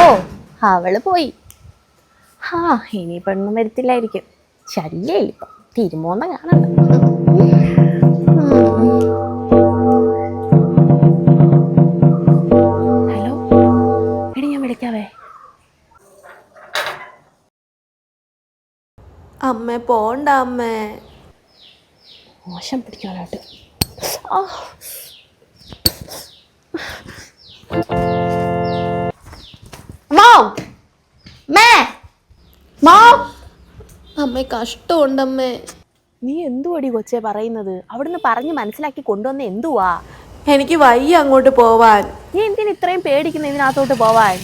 ഓ. അവൾ പോയി. ഹാ ഇനി പെണ്ണും വരത്തില്ലായിരിക്കും. ശല്യമില്ല ഇപ്പം. തിരുമോന്ന കാണണ്ട ഹലോ എടി ഞാൻ വിളിക്കാവേ. അമ്മേ പോണ്ട അമ്മേ. മോശം പിടിക്കാനായിട്ട് ആ അമ്മേ കഷ്ടമുണ്ടമ്മേ. നീ എന്തുവടി കൊച്ചെ പറയുന്നത്? അവിടുന്ന് പറഞ്ഞ് മനസ്സിലാക്കി കൊണ്ടുവന്ന എന്തുവാ? എനിക്ക് വയ്യ അങ്ങോട്ട് പോവാൻ. നീ എന്തിന് ഇത്രയും പേടിക്കുന്ന ഇതിനകത്തോട്ട് പോവാൻ?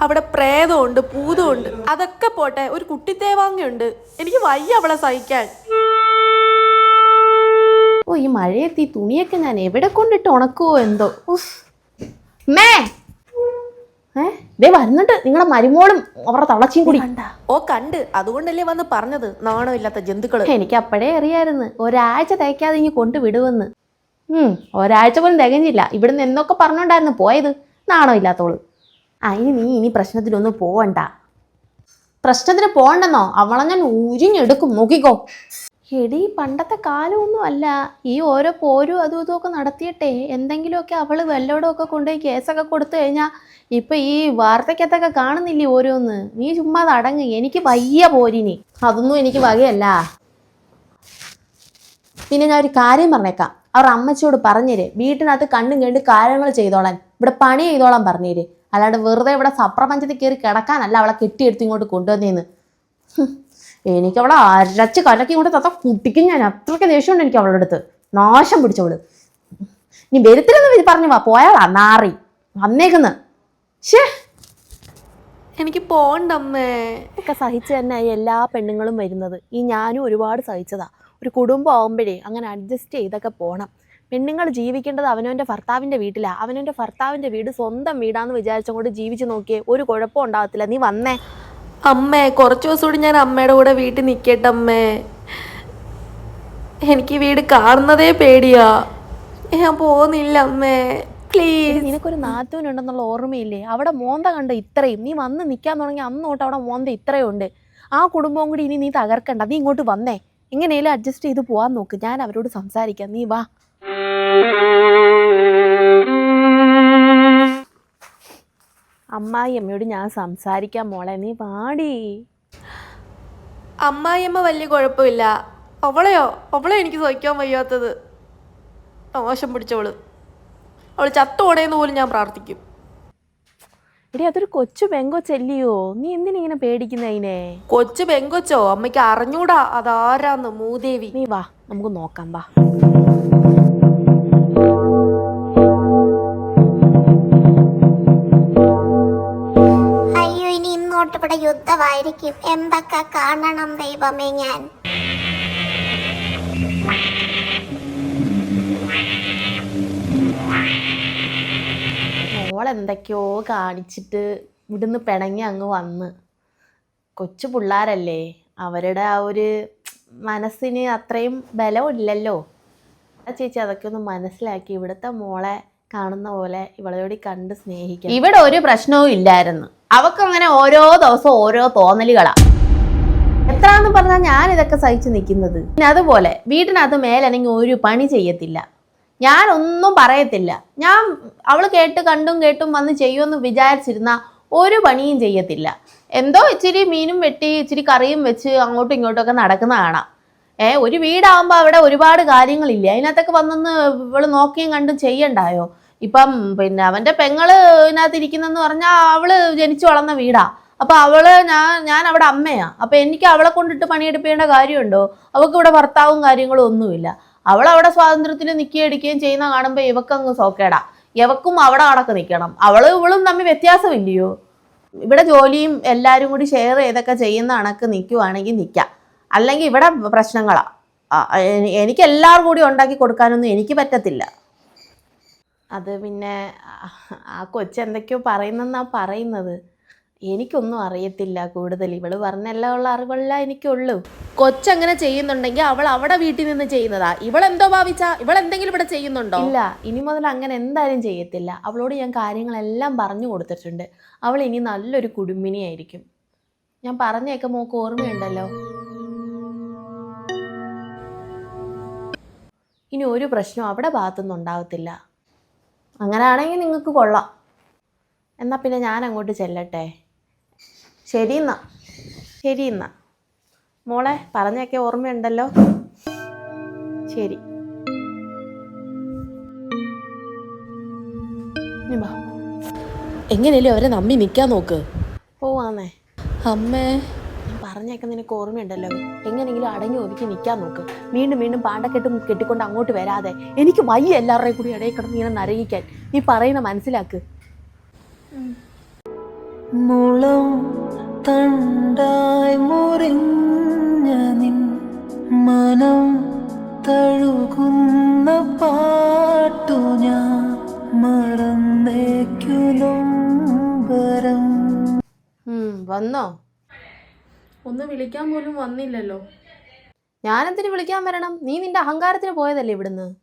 അവിടെ പ്രേതമുണ്ട് പൂതമുണ്ട്. അതൊക്കെ പോട്ടെ ഒരു കുട്ടിത്തേവാങ്ങയുണ്ട്. എനിക്ക് വയ്യ അവളെ സഹിക്കാൻ. ഓ ഈ മഴയത്ത് ഈ തുണിയൊക്കെ ഞാൻ എവിടെ കൊണ്ടിട്ട് ഉണക്കുവോ എന്തോ? ഉഫ്. മേ ഏ? വരുന്നുണ്ട്. നിങ്ങളെ മരുമോളും അവരുടെ തളച്ചിയും കൂടി. ഓ കണ്ട്. അതുകൊണ്ടല്ലേ വന്ന് പറഞ്ഞത്? നാണമില്ലാത്ത ജന്തുക്കൾ എനിക്ക് അപ്പോഴേ അറിയായിരുന്നു. ഒരാഴ്ച തയ്ക്കാതെ ഇനി കൊണ്ടുവിടുവെന്ന്. ഉം ഒരാഴ്ച പോലും തികഞ്ഞില്ല. ഇവിടുന്ന് എന്നൊക്കെ പറഞ്ഞോണ്ടായിരുന്നു പോയത്. നാണോ ഇല്ലാത്തോൾ അതിന് നീ ഇനി പ്രശ്നത്തിനൊന്നും പോവണ്ട. പ്രശ്നത്തിന് പോകണ്ടെന്നോ? അവളെ ഞാൻ ഉരിഞ്ഞെടുക്കും. നോക്കിക്കോ. എടി പണ്ടത്തെ കാലമൊന്നും അല്ല. ഈ ഓരോ പോരും അതും ഇതും ഒക്കെ നടത്തിയിട്ടെ എന്തെങ്കിലുമൊക്കെ അവൾ വല്ലോടൊക്കെ കൊണ്ടുപോയി കേസൊക്കെ കൊടുത്തു കഴിഞ്ഞാൽ ഇപ്പൊ ഈ വാർത്തക്കത്തൊക്കെ കാണുന്നില്ലേ ഓരോന്ന്? നീ ചുമ്മാ അടങ്ങ് എനിക്ക് വയ്യ പോരിനി. അതൊന്നും എനിക്ക് വകയല്ല. പിന്നെ ഞാൻ ഒരു കാര്യം പറഞ്ഞേക്കാം. അവർ അമ്മച്ചിയോട് പറഞ്ഞേര്. വീട്ടിനകത്ത് കണ്ണും കണ്ട് കാര്യങ്ങൾ ചെയ്തോളാൻ. ഇവിടെ പണി ചെയ്തോളാൻ പറഞ്ഞേര്. അല്ലാണ്ട് വെറുതെ ഇവിടെ സപ്രപഞ്ചത്തിൽ കയറി കിടക്കാനല്ല അവളെ കെട്ടിയെടുത്ത് ഇങ്ങോട്ട് കൊണ്ടുവന്നേന്ന്. എനിക്ക് അവളെ അരച്ച് കലക്കി കൊണ്ട് തത്ത കുട്ടിക്കും ഞാൻ അത്രയ്ക്ക് ദേഷ്യമുണ്ട് എനിക്ക് അവളുടെ അടുത്ത്. നാശം പിടിച്ചവൾ നീ വരുത്തില്ലെന്ന് പറഞ്ഞു വാ പോയാളാ നാറി. വന്നേക്കുന്ന്. എനിക്ക് പോണ്ടമ്മേ ഒക്കെ സഹിച്ച് തന്നെ എല്ലാ പെണ്ണുങ്ങളും വരുന്നത്. ഈ ഞാനും ഒരുപാട് സഹിച്ചതാ. ഒരു കുടുംബം ആകുമ്പോഴേ അങ്ങനെ അഡ്ജസ്റ്റ് ചെയ്തൊക്കെ പോണം. പെണ്ണുങ്ങൾ ജീവിക്കേണ്ടത് അവനവന്റെ ഭർത്താവിന്റെ വീട്ടിലാണ് അവനവന്റെ ഭർത്താവിന്റെ വീട് സ്വന്തം വീടാന്ന് വിചാരിച്ചുകൊണ്ട് ജീവിച്ചു നോക്കിയേ ഒരു കുഴപ്പം ഉണ്ടാകത്തില്ല. നീ വന്നേ. അമ്മേ കുറച്ച് ദിവസം കൂടി ഞാൻ അമ്മയുടെ കൂടെ വീട്ടിൽ നിൽക്കട്ടെ അമ്മേ. എനിക്ക് വീട് കാണുന്നതേ പേടിയാ. ഞാൻ പോകുന്നില്ല അമ്മേ. പ്ലീസ് നിനക്കൊരു നാത്തൂനുണ്ടെന്നുള്ള ഓർമ്മയില്ലേ? അവിടെ മോന്ത കണ്ട ഇത്രയും? നീ വന്ന് നിൽക്കാൻ തുടങ്ങി അന്ന് തൊട്ട് അവിടെ മോന്ത ഇത്രയും ഉണ്ട്. ആ കുടുംബവും കൂടി ഇനി നീ തകർക്കണ്ട. നീ ഇങ്ങോട്ട് വന്നേ. എങ്ങനെയാലും അഡ്ജസ്റ്റ് ചെയ്ത് പോകാൻ നോക്ക്. ഞാൻ അവരോട് സംസാരിക്കാം. നീ വാ. അമ്മായി അമ്മയോട് ഞാൻ സംസാരിക്കാം മോളെ. നീ പാടി. അമ്മായിയമ്മ വലിയ കുഴപ്പമില്ല. അവളെയോ? അവളെ എനിക്ക് സഹിക്കാൻ വയ്യാത്തത്. മോശം പിടിച്ചവൾ. അവൾ ചത്തോടേന്ന് പോലും ഞാൻ പ്രാർത്ഥിക്കും. എടി അതൊരു കൊച്ചു പെങ്കൊച്ചല്ലിയോ? നീ എന്തിനിങ്ങനെ പേടിക്കുന്നതിനെ കൊച്ചു പെങ്കൊച്ചോ? അമ്മയ്ക്ക് അറിഞ്ഞൂടാ അതാരാന്ന് മൂദേവി. നീ വാ നമുക്ക് നോക്കാം വാ. ഇങ്ങോട്ട് ഇവിടെ യുദ്ധമായിരിക്കും. എന്തൊക്കെ കാണണം ദൈവമേ ഞാൻ? മോളെന്തൊക്കെയോ കാണിച്ചിട്ട് ഇവിടുന്ന് പിണങ്ങി അങ്ങ് വന്ന്. കൊച്ചു പിള്ളാരല്ലേ? അവരുടെ ആ ഒരു മനസ്സിന് അത്രയും ബലമില്ലല്ലോ. ആ ചേച്ചി അതൊക്കെ ഒന്ന് മനസ്സിലാക്കി ഇവിടുത്തെ മോളെ കാണുന്ന പോലെ ഇവളോടി കണ്ട് സ്നേഹിക്കും ഇവിടെ ഒരു പ്രശ്നവും ഇല്ലായിരുന്നു. അവക്ക് അങ്ങനെ ഓരോ ദിവസവും ഓരോ തോന്നലുകളാ. എത്രാന്ന് പറഞ്ഞാൽ ഞാൻ ഇതൊക്കെ സഹിച്ചു നിൽക്കുന്നത് പിന്നെ അതുപോലെ വീട്ടിനകത്ത് മേലനങ്ങി ഒരു പണി ചെയ്യത്തില്ല. ഞാൻ ഒന്നും പറയത്തില്ല. ഞാൻ അവൾ കേട്ട് കണ്ടും കേട്ടും വന്ന് ചെയ്യുമെന്ന് വിചാരിച്ചിരുന്ന ഒരു പണിയും ചെയ്യത്തില്ല. എന്തോ ഇച്ചിരി മീനും വെട്ടി ഇച്ചിരി കറിയും വെച്ച് അങ്ങോട്ടും ഇങ്ങോട്ടും ഒക്കെ നടക്കുന്ന കാണാം. ഏ ഒരു വീടാകുമ്പോൾ അവിടെ ഒരുപാട് കാര്യങ്ങളില്ലേ? അതിനകത്തൊക്കെ വന്നൊന്ന് ഇവൾ നോക്കിയും കണ്ടും ചെയ്യണ്ടായോ? ഇപ്പം പിന്നെ അവന്റെ പെങ്ങൾ ഇതിനകത്ത് ഇരിക്കുന്നെന്ന് പറഞ്ഞാൽ അവൾ ജനിച്ചു വളർന്ന വീടാ. അപ്പൊ അവൾ ഞാൻ ഞാൻ അവിടെ അമ്മയാ. അപ്പൊ എനിക്ക് അവളെ കൊണ്ടിട്ട് പണിയെടുപ്പിക്കേണ്ട കാര്യമുണ്ടോ? അവൾക്ക് ഇവിടെ ഭർത്താവും കാര്യങ്ങളും ഒന്നുമില്ല. അവൾ അവിടെ സ്വാതന്ത്ര്യത്തിൽ നിൽക്കുകയും ചെയ്യുന്ന കാണുമ്പോൾ ഇവക്കങ്ങ് സോക്കേടാ. ഇവക്കും അവിടെ കണക്ക് നിൽക്കണം അവളും ഇവളും തമ്മിൽ വ്യത്യാസമില്ലയോ? ഇവിടെ ജോലിയും എല്ലാവരും കൂടി ഷെയർ ചെയ്തൊക്കെ ചെയ്യുന്ന കണക്ക് നിൽക്കുവാണെങ്കിൽ നിൽക്കാം അല്ലെങ്കിൽ ഇവിടെ പ്രശ്നങ്ങളാ. എനിക്ക് എല്ലാവരും കൂടി ഉണ്ടാക്കി കൊടുക്കാനൊന്നും എനിക്ക് പറ്റത്തില്ല. അത് പിന്നെ ആ- കൊച്ചെന്തൊക്കെയോ പറയുന്നെന്നാണ് പറയുന്നത്. എനിക്കൊന്നും അറിയത്തില്ല കൂടുതൽ. ഇവൾ പറഞ്ഞെല്ലാം ഉള്ള അറിവെല്ലാം എനിക്കുള്ളൂ. കൊച്ചങ്ങനെ ചെയ്യുന്നുണ്ടെങ്കിൽ അവൾ അവിടെ വീട്ടിൽ നിന്ന് ചെയ്യുന്നതാ. ഇവളെന്തോ ഭാവിച്ച? ഇവളെന്തെങ്കിലും ഇവിടെ ചെയ്യുന്നുണ്ടോ? ഇല്ല ഇനി മുതൽ അങ്ങനെ എന്തായാലും ചെയ്യത്തില്ല. അവളോട് ഞാൻ കാര്യങ്ങളെല്ലാം പറഞ്ഞു കൊടുത്തിട്ടുണ്ട്. അവൾ ഇനി നല്ലൊരു കുടുംബിനിയായിരിക്കും ഞാൻ പറഞ്ഞേക്കെ മോക്ക് ഓർമ്മയുണ്ടല്ലോ. ഇനി ഒരു പ്രശ്നം അവിടെ ഭാഗത്തുനിന്ന് ഉണ്ടാവത്തില്ല. അങ്ങനെയാണെങ്കിൽ നിങ്ങൾക്ക് കൊള്ളാം. എന്നാൽ പിന്നെ ഞാൻ അങ്ങോട്ട് ചെല്ലട്ടെ. ശരി എന്നാ. ശരി എന്നാ. മോളെ പറഞ്ഞൊക്കെ ഓർമ്മയുണ്ടല്ലോ? ശരി. എങ്ങനെയല്ലേ അവരെ നമ്മി നിൽക്കാൻ നോക്ക്? പോവാന്നേ. അമ്മേ. പറഞ്ഞൊക്കെ നിനക്ക് ഓർമ്മയുണ്ടല്ലോ? എങ്ങനെയെങ്കിലും അടങ്ങി ഒതുക്കി നിൽക്കാൻ നോക്ക്. വീണ്ടും വീണ്ടും പാണ്ടക്കെട്ടും കെട്ടിക്കൊണ്ട് അങ്ങോട്ട് വരാതെ എനിക്ക് വയ്യ എല്ലാവരുടെയും കൂടി ഇടയിൽ കിടന്ന് ഇങ്ങനെ നരകിക്കാൻ. നീ പറയുന്ന മനസ്സിലാക്ക്. മുളം തണ്ടായി മുറിഞ്ഞ നിൻ മനം തഴുകുന്ന പാട്ടു ഞാൻ മറന്നേക്കുലും വന്നോ? ഒന്ന് വിളിക്കാൻ പോലും വന്നില്ലല്ലോ. ഞാനെന്തിനു വിളിക്കാൻ വരണം? നീ നിന്റെ അഹങ്കാരത്തിന് പോയതല്ലേ ഇവിടുന്ന്?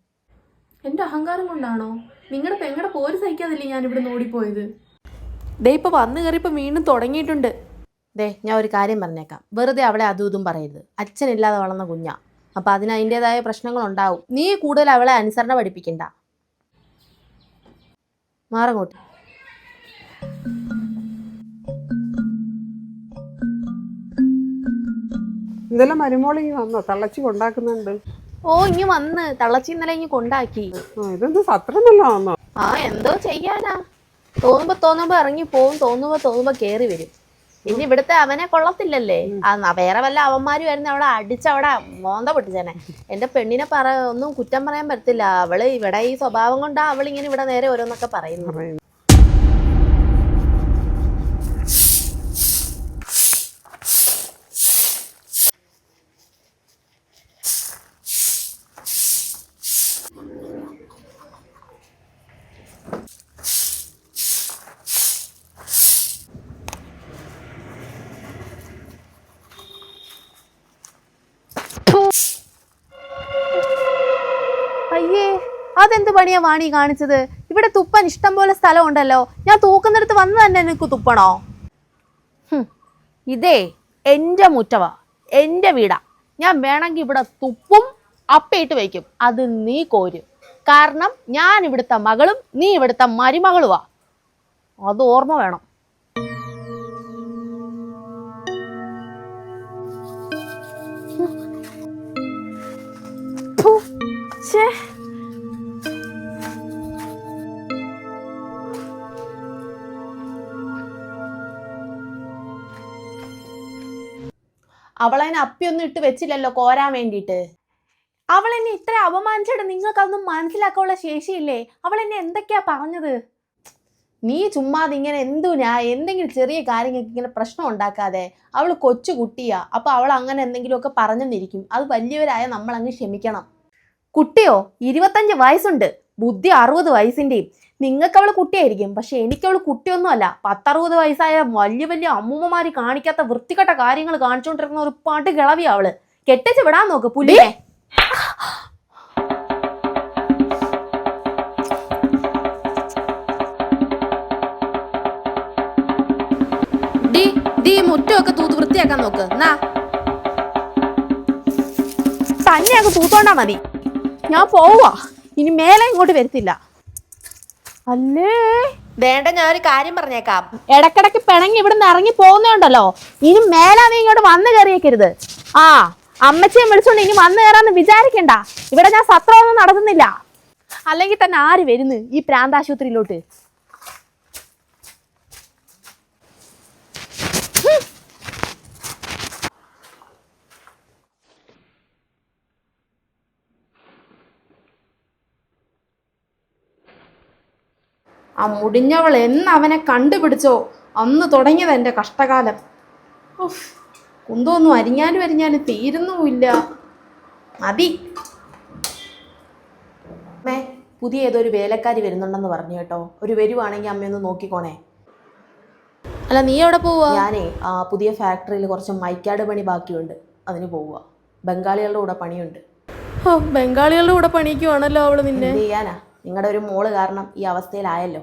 എന്റെ അഹങ്കാരം കൊണ്ടാണോ? നിങ്ങളുടെ പെങ്ങടെ പോര് സഹിക്കാതില്ലേ ഞാൻ ഇവിടെ ഓടിപ്പോയത്? ദേ ഇപ്പൊ വന്നു കയറിയപ്പോ വീണ്ടും തുടങ്ങിയിട്ടുണ്ട്. ദേ ഞാൻ ഒരു കാര്യം പറഞ്ഞേക്കാം. വെറുതെ അവളെ അതും ഇതും പറയരുത്. അച്ഛനില്ലാതെ വളർന്ന കുഞ്ഞാ. അപ്പം അതിന് അതിന്റെതായ പ്രശ്നങ്ങളുണ്ടാവും. നീ കൂടുതൽ അവളെ അനുസരണ പഠിപ്പിക്കണ്ട. മാറങ്ങോട്ട്. ഇന്നലെ മരുമോളിങ്ങി വന്നോ? തള്ളച്ചി കൊണ്ടാക്കുന്നുണ്ട്. ഓ ഇങ്ങ് വന്ന്. തള്ളച്ചി ഇന്നലെ ഇങ്ങ് കൊണ്ടാക്കി. ഇതെന്ത് സത്രമല്ല വന്നോ? ആ എന്തോ ചെയ്യാനാ. തോന്നുമ്പോ തോന്നുമ്പോ ഇറങ്ങി പോവും. തോന്നുമ്പോ തോന്നുമ്പോ കേറി വരും. ഇനി ഇവിടുത്തെ അവനെ കൊള്ളത്തില്ലല്ലേ? വേറെ വല്ല അവന്മാരും ആയിരുന്നു അവിടെ അടിച്ചവിടെ മോന്ത പൊട്ടിച്ചേനെ. എന്റെ പെണ്ണിനെ പറ ഒന്നും കുറ്റം പറയാൻ പറ്റത്തില്ല. അവൾ ഇവിടെ ഈ സ്വഭാവം കൊണ്ടാ അവളിങ്ങനെ ഇവിടെ നേരെ ഓരോന്നൊക്കെ പറയുന്നു അതെന്ത് പണിയാ വാണി കാണിച്ചത്? ഇവിടെ തുപ്പൻ ഇഷ്ടം പോലെ സ്ഥലം ഉണ്ടല്ലോ ഞാൻ തൂക്കുന്നിടത്ത് വന്ന് തന്നെ നിനക്ക് തുപ്പണോ? ഇതേ എന്റെ മുറ്റവാ. എന്റെ വീടാ. ഞാൻ വേണമെങ്കിൽ ഇവിടെ തുപ്പും അപ്പയിട്ട് വയ്ക്കും അത് നീ കോരും. കാരണം ഞാൻ ഇവിടുത്തെ മകളും നീ ഇവിടുത്തെ മരുമകളുവാ. അത് ഓർമ്മ വേണം. ഛേ. അവളതിനെ അപ്പിയൊന്നും ഇട്ട് വെച്ചില്ലല്ലോ കോരാൻ വേണ്ടിയിട്ട്. അവൾ എന്നെ ഇത്ര അപമാനിച്ചിട്ട് നിങ്ങൾക്ക് അതൊന്നും മനസ്സിലാക്കാനുള്ള ശേഷിയില്ലേ? അവൾ എന്നെ എന്തൊക്കെയാ പറഞ്ഞത്? നീ ചുമ്മാതെ ഇങ്ങനെ എന്തു ഞാൻ എന്തെങ്കിലും ചെറിയ കാര്യങ്ങൾക്ക് ഇങ്ങനെ പ്രശ്നം ഉണ്ടാക്കാതെ അവൾ കൊച്ചു കുട്ടിയാ. അപ്പൊ അവൾ അങ്ങനെ എന്തെങ്കിലുമൊക്കെ പറഞ്ഞെന്നിരിക്കും. അത് വലിയവരായ നമ്മൾ അങ്ങ് ക്ഷമിക്കണം. കുട്ടിയോ ഇരുപത്തഞ്ച് വയസ്സുണ്ട്. ബുദ്ധി അറുപത് വയസ്സിന്റെയും. നിങ്ങൾക്ക് അവൾ കുട്ടിയായിരിക്കും. പക്ഷെ എനിക്ക് അവൾ കുട്ടിയൊന്നുമല്ല. പത്തറുപത് വയസ്സായ വലിയ വലിയ അമ്മൂമ്മമാര് കാണിക്കാത്ത വൃത്തികെട്ട കാര്യങ്ങൾ കാണിച്ചുകൊണ്ടിരിക്കുന്ന ഒരു പാട്ട് കിളവിയാ അവൾ. കെട്ടിച്ച് വിടാൻ നോക്ക് പുലിയെ ഡി മുറ്റമൊക്കെ തൂത്ത് വൃത്തിയാക്കാൻ നോക്ക്. എന്നാ തന്നെ അങ്ങ് തൂത്തോണ്ടാ മതി. ഞാൻ പോവാ. ഇനി മേലെ ഇങ്ങോട്ട് വരത്തില്ല. അല്ലേ? വേണ്ട ഞാൻ ഒരു കാര്യം പറഞ്ഞേക്കാം. ഇടക്കിടക്ക് പിണങ്ങി ഇവിടുന്ന് ഇറങ്ങി പോകുന്നുണ്ടല്ലോ ഇനി മേലാ നീ ഇങ്ങോട്ട് വന്നു കയറിയേക്കരുത്. ആ അമ്മച്ചിയെ വിളിച്ചോണ്ട് ഇനി വന്നു കയറാന്ന് വിചാരിക്കണ്ട. ഇവിടെ ഞാൻ സത്രമൊന്നും നടത്തുന്നില്ല. അല്ലെങ്കിൽ തന്നെ ആര് വരുന്നു ഈ പ്രാന്താശുപത്രിയിലോട്ട്? ആ മുടിഞ്ഞവൾ എന്ന് അവനെ കണ്ടുപിടിച്ചോ? അന്ന് തുടങ്ങിയത് എന്റെ കഷ്ടകാലം. ഉഫ്, കുന്തമൊന്നും അരിഞ്ഞാലും അരിഞ്ഞാലും തീരുന്നുമില്ല. മതി. അമ്മേ പുതിയ ഏതോ ഒരു വേലക്കാരി വരുന്നുണ്ടെന്ന് പറഞ്ഞു കേട്ടോ. ഒരു വരുവാണെങ്കിൽ അമ്മയൊന്ന് നോക്കിക്കോണേ. അല്ല നീ എവിടെ പോവുക ഞാനേ ആ പുതിയ ഫാക്ടറിയിൽ കുറച്ച് മൈക്കാട് പണി ബാക്കിയുണ്ട്. അതിന് പോവുക ബംഗാളികളുടെ കൂടെ പണിയുണ്ട്. ഓ ബംഗാളികളുടെ കൂടെ പണിക്കുവാണല്ലോ അവൾ നിന്നെ. ചെയ്യാനാ? നിങ്ങളുടെ ഒരു മോൾ കാരണം ഈ അവസ്ഥയിലായല്ലോ.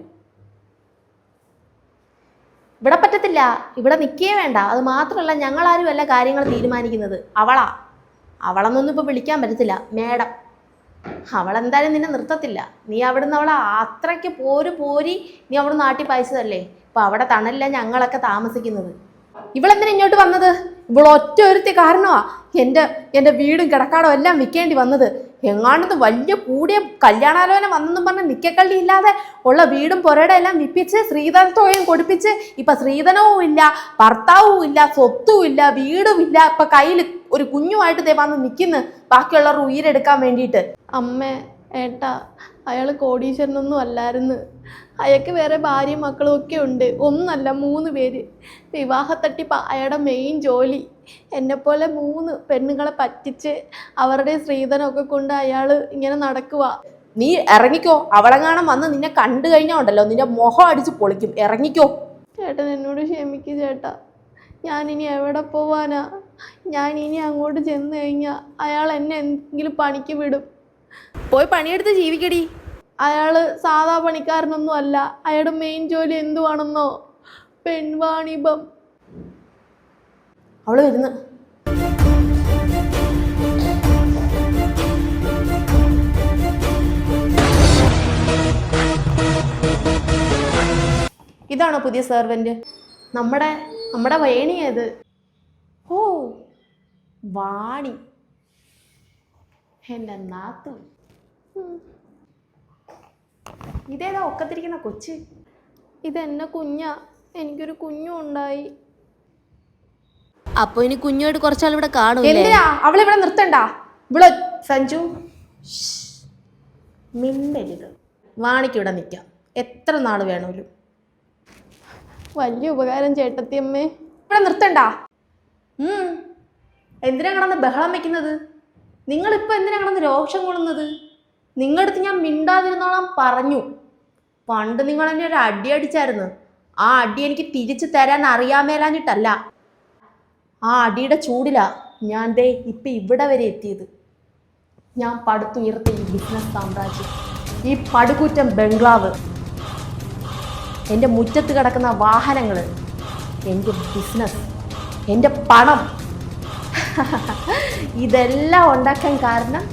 ഇവിടെ പറ്റത്തില്ല. ഇവിടെ നിൽക്കേ വേണ്ട. അത് മാത്രമല്ല ഞങ്ങളാരും അല്ല കാര്യങ്ങൾ തീരുമാനിക്കുന്നത്. അവളാ. അവളെന്നൊന്നും ഇപ്പോൾ വിളിക്കാൻ പറ്റത്തില്ല. മേഡം. അവളെന്തായാലും നിന്നെ നിർത്തത്തില്ല. നീ അവിടുന്ന് അവളെ അത്രയ്ക്ക് പോര് പോരി നീ അവിടെ നാട്ടി പായിച്ചതല്ലേ? ഇപ്പൊ അവിടെ തണലില്ല ഞങ്ങളൊക്കെ താമസിക്കുന്നത്. ഇവളെന്തിനാ ഇങ്ങോട്ട് വന്നത്? ഇവളൊറ്റ ഒരുത്തി കാരണമാ എന്റെ എന്റെ വീടും കിടക്കാടും എല്ലാം വിൽക്കേണ്ടി വന്നത്. എങ്ങാണ്ടത് വലിയ കൂടിയ കല്യാണാലോചന വന്നെന്നും പറഞ്ഞ് നിക്കക്കള്ളി ഇല്ലാതെ ഉള്ള വീടും പുരയുടെ എല്ലാം വിപ്പിച്ച് ശ്രീധനത്തോയും കൊടുപ്പിച്ച് ഇപ്പൊ ശ്രീധനവും ഇല്ല ഭർത്താവും ഇല്ല സ്വത്തും ഇല്ല വീടും ഇല്ല ഇപ്പൊ കയ്യിൽ ഒരു കുഞ്ഞുമായിട്ട് ദേ വന്ന് നിൽക്കുന്നു ബാക്കിയുള്ളവർ ഉയരെടുക്കാൻ വേണ്ടിയിട്ട്. അമ്മ ഏട്ടാ അയാൾ കോടീശ്വരനൊന്നും അല്ലായിരുന്നു. അയാൾക്ക് വേറെ ഭാര്യയും മക്കളും ഒക്കെ ഉണ്ട്. ഒന്നല്ല മൂന്ന് പേര്. വിവാഹത്തട്ടിപ്പ തട്ടിപ്പ് അയാളുടെ മെയിൻ ജോലി. എന്നെപ്പോലെ മൂന്ന് പെണ്ണുങ്ങളെ പറ്റിച്ച് അവരുടെ സ്ത്രീധനമൊക്കെ കൊണ്ട് അയാൾ ഇങ്ങനെ നടക്കുക നീ ഇറങ്ങിക്കോ. അവളെ കാണാൻ വന്ന് നിന്നെ കണ്ടു കഴിഞ്ഞാൽ ഉണ്ടല്ലോ. നിന്റെ മുഖം അടിച്ച് പൊളിക്കും. ഇറങ്ങിക്കോ. ചേട്ടൻ എന്നോട് ക്ഷമിക്ക് ചേട്ടാ. ഞാൻ ഇനി എവിടെ പോവാനാ? ഞാൻ ഇനി അങ്ങോട്ട് ചെന്ന് കഴിഞ്ഞാൽ അയാൾ എന്നെ എന്തെങ്കിലും പണിക്ക് വിടും. പോയി പണിയെടുത്ത് ജീവിക്കടി. അയാൾ സാധാ പണിക്കാരനൊന്നും അല്ല. അയാളുടെ മെയിൻ ജോലി എന്തുവാണെന്നോ? പെൺവാണിഭം. അവൾ വരുന്നു. ഇതാണോ പുതിയ സെർവന്റ് നമ്മുടെ നമ്മുടെ വേണി ഏത്? ഓ വാണി. എന്റെ നാത്തു. ഇതേതാ ഒക്കത്തിരിക്കുന്ന കൊച്ച്? ഇതെന്നെ കുഞ്ഞാ. എനിക്കൊരു കുഞ്ഞു ഉണ്ടായി. അപ്പൊ ഇനി കുഞ്ഞുമായിട്ട് കുറച്ചാൾ ഇവിടെ കാണും എന്തിനാ? അവളിവിടെ നിർത്തണ്ട. ഇവിടെ സഞ്ജു. മിണ്ടരുത്. വാണിക്ക് ഇവിടെ നിൽക്കാം. എത്ര നാൾ വേണമല്ലോ വലിയ ഉപകാരം ചേട്ടത്തിയമ്മേ. ഇവിടെ നിർത്തണ്ട. എന്തിനാ കിടന്ന് ബഹളം വെക്കുന്നത്? നിങ്ങളിപ്പോൾ എന്തിനാ കിടന്ന് രോക്ഷം കൊള്ളുന്നത്? നിങ്ങളുടെ അടുത്ത് ഞാൻ മിണ്ടാതിരുന്നോളാം പറഞ്ഞു. പണ്ട് നിങ്ങൾ എന്നെ ഒരു അടി അടിച്ചായിരുന്നു. ആ അടി എനിക്ക് തിരിച്ചു തരാൻ അറിയാമേലാഞ്ഞിട്ടല്ല. ആ അടിയുടെ ചൂടിലാ ഞാൻ ദേ ഇപ്പം ഇവിടെ വരെ എത്തിയത്. ഞാൻ പടുത്തുയർത്ത ഈ ബിസിനസ് സാമ്രാജ്യം ഈ പടുകുറ്റം ബംഗ്ലാവ് എന്റെ മുറ്റത്ത് കിടക്കുന്ന വാഹനങ്ങൾ എന്റെ ബിസിനസ് എന്റെ പണം. ഇതെല്ലാം ഉണ്ടാക്കാൻ കാരണം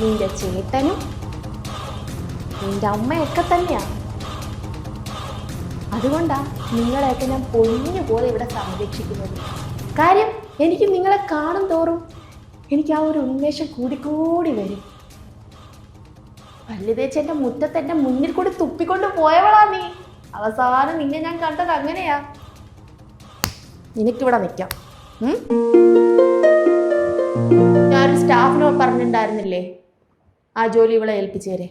നിന്റെ ചേട്ടനും നിന്റെ അമ്മയൊക്കെ തന്നെയാണ് അതുകൊണ്ടാ നിങ്ങളെയൊക്കെ ഞാൻ പൊന്നു പോലെ ഇവിടെ സംരക്ഷിക്കുന്നത്. കാര്യം എനിക്ക് നിങ്ങളെ കാണും തോറും എനിക്ക് ആ ഒരു ഉന്മേഷം കൂടിക്കൂടി വരും. പല്ല് തേച്ച് എന്റെ മുറ്റത്ത് എന്റെ മുന്നിൽ കൂടി തുപ്പിക്കൊണ്ട് പോയവളാ നീ. അവസാനം നിന്നെ ഞാൻ കണ്ടത് അങ്ങനെയാ. നിനക്കിവിടെ നിൽക്കാം? ഞാനൊരു സ്റ്റാഫിനോട് പറഞ്ഞിട്ടുണ്ടായിരുന്നില്ലേ? ആ ജോലി ഇവിടെ ഏൽപ്പിച്ചേരെ.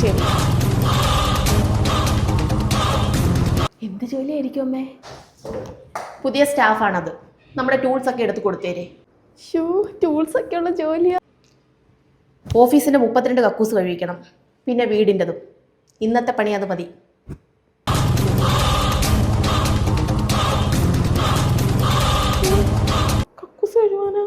ശരി. എന്ത് ജോലിയായിരിക്കും അമ്മേ? പുതിയ സ്റ്റാഫാണത്. നമ്മുടെ ടൂൾസ് ഒക്കെ എടുത്ത് കൊടുത്തേരെ. ഷൂ ടൂൾസ് ഒക്കെ ഉള്ള ജോലിയാ. ഓഫീസിന്റെ മുപ്പത്തിരണ്ട് കക്കൂസ് കഴിക്കണം. പിന്നെ വീടിന്റെതും. ഇന്നത്തെ പണി അത് മതി. കക്കൂസ് കഴിവാനോ?